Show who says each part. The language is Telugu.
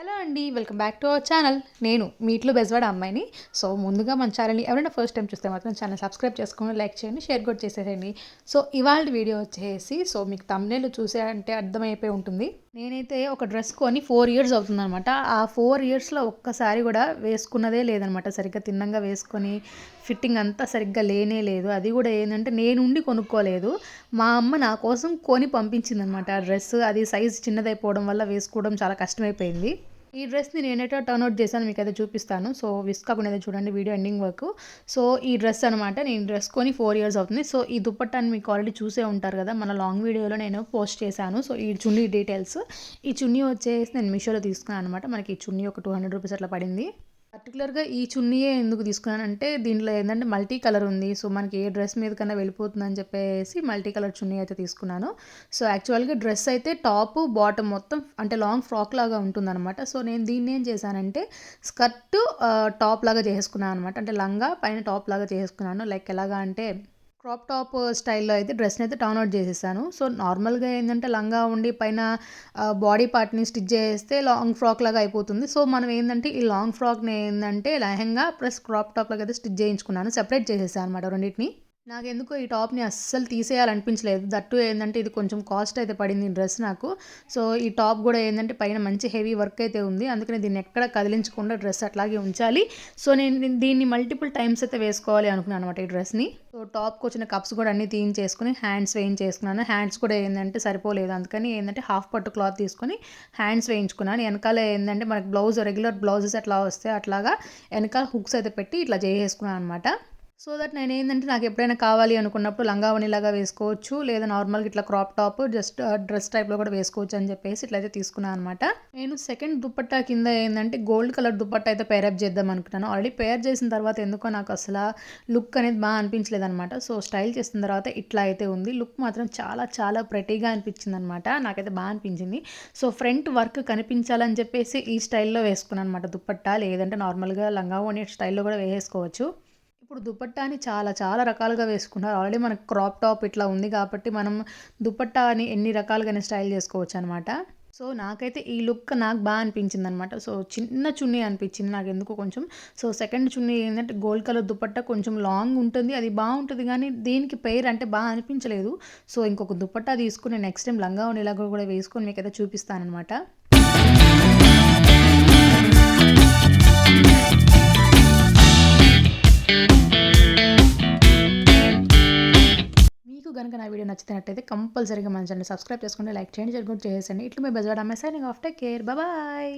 Speaker 1: హలో అండి welcome back to our channel. నేను మీట్లో బెజవాడ అమ్మాయిని. సో ముందుగా మన ఛానల్ని ఎవరైనా ఫస్ట్ టైం చూస్తే మాత్రం ఛానల్ సబ్స్క్రైబ్ చేసుకొని లైక్ చేయండి షేర్ కూడా చేసేయండి సో ఇవాళ వీడియో వచ్చేసి సో మీకు తమ్నేలు చూసే అంటే అర్థమైపోయి ఉంటుంది. నేనైతే ఒక డ్రెస్ కొని ఫోర్ ఇయర్స్ అవుతుందన్నమాట. ఆ ఫోర్ ఇయర్స్లో ఒక్కసారి కూడా వేసుకున్నదే లేదనమాట సరిగ్గా తిన్నంగా వేసుకొని ఫిట్టింగ్ అంతా సరిగ్గా లేనే లేదు. అది కూడా ఏంటంటే నేను ఉండి కొనుక్కోలేదు. మా అమ్మ నా కోసం కొని పంపించిందనమాట ఆ డ్రెస్ అది సైజ్ చిన్నదైపోవడం వల్ల వేసుకోవడం చాలా కష్టమైపోయింది. ఈ డ్రెస్ని నేనైతే టర్న్అవుట్ చేశాను మీకు అయితే చూపిస్తాను. సో విస్ కాకుండా చూడండి వీడియో ఎండింగ్ వరకు. సో ఈ డ్రెస్ అనమాట నేను డ్రెస్ కొని ఫోర్ ఇయర్స్ అవుతుంది. సో ఈ దుప్పట్టాన్ని మీకు ఆల్రెడీ చూసే ఉంటారు కదా మన లాంగ్ వీడియోలో నేను పోస్ట్ చేశాను. సో ఈ చున్నీ డీటెయిల్స్ ఈ చున్నీ వచ్చేసి నేను మీషోలో తీసుకున్నాను అనమాట మనకి ఈ చున్నీ ఒక టూ హండ్రెడ్ రూపీస్ అట్లా పడింది. పర్టికులర్గా ఈ చున్నీయే ఎందుకు తీసుకున్నాను అంటే దీంట్లో ఏంటంటే మల్టీ కలర్ ఉంది. సో మనకి ఏ డ్రెస్ మీద కన్నా వెళ్ళిపోతుందని చెప్పేసి మల్టీ కలర్ చున్నీ అయితే తీసుకున్నాను. సో యాక్చువల్గా డ్రెస్ అయితే టాప్ బాటమ్ మొత్తం అంటే లాంగ్ ఫ్రాక్ లాగా ఉంటుందన్నమాట. సో నేను దీన్ని ఏం చేశానంటే స్కర్ట్ టాప్ లాగా చేసుకున్నాను అనమాట అంటే లంగా పైన టాప్ లాగా చేసుకున్నాను లైక్ ఎలాగా అంటే క్రాప్ టాప్ uh, స్టైల్లో అయితే డ్రెస్ని అయితే టర్న్ అవుట్ చేసేసాను. సో నార్మల్గా ఏంటంటే లంగా ఉండి పైన uh, బాడీ పార్ట్ని స్టిచ్ చేస్తే లాంగ్ ఫ్రాక్ లాగా అయిపోతుంది. సో మనం ఏంటంటే ఈ లాంగ్ ఫ్రాక్ని ఏంటంటే లెహంగా ప్లస్ క్రాప్ టాప్ లాగా అయితే స్టిచ్ చేయించుకున్నాను. సెపరేట్ చేసేసాను అనమాట రెండింటిని. నాకెందుకో ఈ టాప్ని అస్సలు తీసేయాలనిపించలేదు. దట్టు ఏంటంటే ఇది కొంచెం కాస్ట్ అయితే పడింది ఈ డ్రెస్ నాకు. సో ఈ టాప్ కూడా ఏంటంటే పైన మంచి హెవీ వర్క్ అయితే ఉంది. అందుకని దీన్ని ఎక్కడ కదిలించకుండా డ్రెస్ అట్లాగే ఉంచాలి. సో నేను దీన్ని మల్టిపుల్ టైమ్స్ అయితే వేసుకోవాలి అనుకున్నాను అనమాట ఈ డ్రెస్ని. సో టాప్కి వచ్చిన కప్స్ కూడా అన్ని తీయించేసుకుని హ్యాండ్స్ వేయించేసుకున్నాను. హ్యాండ్స్ కూడా ఏంటంటే సరిపోలేదు. అందుకని ఏంటంటే హాఫ్ పట్టు క్లాత్ తీసుకొని హ్యాండ్స్ వేయించుకున్నాను. వెనకాల ఏంటంటే మనకి బ్లౌజ్ రెగ్యులర్ బ్లౌజెస్ అట్లా వస్తే అట్లాగా వెనకాల హుక్స్ అయితే పెట్టి ఇట్లా చేసేసుకున్నాను అనమాట సో దట్ నేను ఏంటంటే నాకు ఎప్పుడైనా కావాలి అనుకున్నప్పుడు లంగావణిలాగా వేసుకోవచ్చు లేదా నార్మల్గా ఇట్లా క్రాప్ టాప్ జస్ట్ డ్రెస్ టైప్లో కూడా వేసుకోవచ్చు అని చెప్పేసి ఇట్లయితే తీసుకున్నాను అనమాట నేను సెకండ్ దుప్పట్టా కింద ఏంటంటే గోల్డ్ కలర్ దుప్పట్టా అయితే పేరప్ చేద్దాం అనుకున్నాను. ఆల్రెడీ పేర్ చేసిన తర్వాత ఎందుకో నాకు అసలు లుక్ అనేది బాగా అనిపించలేదు అనమాట సో స్టైల్ చేసిన తర్వాత ఇట్లా అయితే ఉంది. లుక్ మాత్రం చాలా చాలా ప్రెటీగా అనిపించింది అనమాట నాకైతే బాగా అనిపించింది. సో ఫ్రంట్ వర్క్ కనిపించాలని చెప్పేసి ఈ స్టైల్లో వేసుకున్నాను అనమాట దుప్పట్టా లేదంటే నార్మల్గా లంగావోని స్టైల్లో కూడా వేసుకోవచ్చు. ఇప్పుడు దుపట్టాని చాలా చాలా రకాలుగా వేసుకున్నారు. ఆల్రెడీ మనకు క్రాప్ టాప్ ఇట్లా ఉంది కాబట్టి మనం దుపట్టాని ఎన్ని రకాలుగానే స్టైల్ చేసుకోవచ్చు అనమాట సో నాకైతే ఈ లుక్ నాకు బాగా అనిపించింది అనమాట సో చిన్న చున్నీ అనిపించింది నాకు ఎందుకు కొంచెం. సో సెకండ్ చున్నీ ఏంటంటే గోల్డ్ కలర్ దుపట్టా కొంచెం లాంగ్ ఉంటుంది. అది బాగుంటుంది కానీ దీనికి పేరు అంటే బాగా అనిపించలేదు. సో ఇంకొక దుపట్టా తీసుకుని నెక్స్ట్ టైం లంగా ఉండేలాగా కూడా వేసుకొని మీకు అయితే చూపిస్తానమాట మీకు కనుక నా వీడియో నచ్చినట్టయితే కంపల్సరీగా మన ఛానల్ సబ్స్క్రైబ్ చేసుకోండి లైక్ చేయండి షేర్ కూడా చేసేయండి. ఇట్లు మీ బెజవాడ అమ్మాయి signing off take care bye